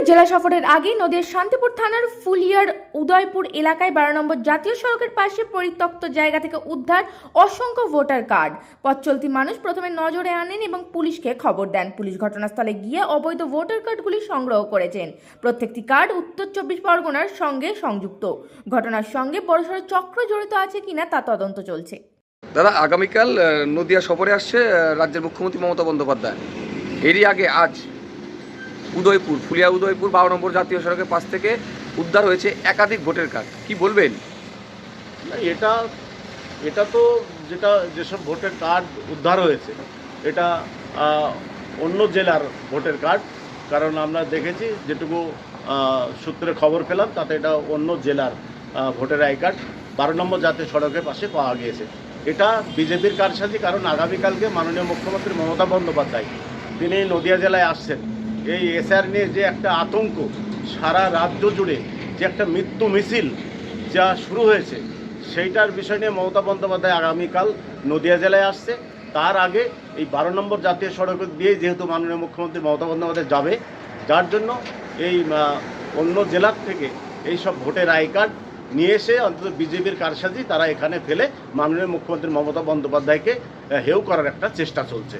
নদিয়ার জেলা সফরের আগে নদীর শান্তিপুর থানার ফুলিয়ার উদয়পুর এলাকায় বারো নম্বর জাতীয় সড়কের পাশে পরিত্যক্ত জায়গা থেকে উদ্ধার অসংখ্য ভোটার কার্ড। পথ চলতি মানুষ প্রথমে নজরে আনেন এবং পুলিশকে খবর দেন। পুলিশ ঘটনাস্থলে গিয়ে অবৈধ ভোটার কার্ডগুলি সংগ্রহ করেছেন। প্রত্যেকটি কার্ড উত্তর চব্বিশ পরগনার সঙ্গে সংযুক্ত। ঘটনার সঙ্গে বড়সড় চক্র জড়িত আছে কিনা তা তদন্ত চলছে। দাদা, আগামীকাল নদিয়া সফরে আসছে রাজ্যের মুখ্যমন্ত্রী মমতা বন্দ্যোপাধ্যায়। এরই আগে আজ উদয়পুর, ফুলিয়া উদয়পুর, বারো নম্বর জাতীয় সড়কের পাশ থেকে উদ্ধার হয়েছে একাধিক ভোটের কার্ড। কি বলবেন? না, এটা এটা তো যেটা, যেসব ভোটের কার্ড উদ্ধার হয়েছে, এটা অন্য জেলার ভোটের কার্ড। কারণ আমরা দেখেছি, যেটুকু সূত্রে খবর পেলাম, তাতে এটা অন্য জেলার ভোটার আই কার্ড বারো নম্বর জাতীয় সড়কের পাশে পাওয়া গিয়েছে। এটা বিজেপির কারসাজি, কারণ আগামীকালকে মাননীয় মুখ্যমন্ত্রী মমতা বন্দ্যোপাধ্যায়, তিনি নদিয়া জেলায় আসছেন এই এসআর নিয়ে যে একটা আতঙ্ক সারা রাজ্য জুড়ে, যে একটা মৃত্যু মিছিল যা শুরু হয়েছে, সেইটার বিষয় নিয়ে মমতা বন্দ্যোপাধ্যায় আগামীকাল নদিয়া জেলায় আসছে। তার আগে এই বারো নম্বর জাতীয় সড়ক দিয়ে যেহেতু মাননীয় মুখ্যমন্ত্রী মমতা বন্দ্যোপাধ্যায় যাবে, যার জন্য এই অন্য জেলার থেকে এই সব ভোটের আই কার্ড নিয়ে এসে অন্তত বিজেপির কারসাজি তারা এখানে ফেলে মাননীয় মুখ্যমন্ত্রী মমতা বন্দ্যোপাধ্যায়কে হেয় করার একটা চেষ্টা চলছে।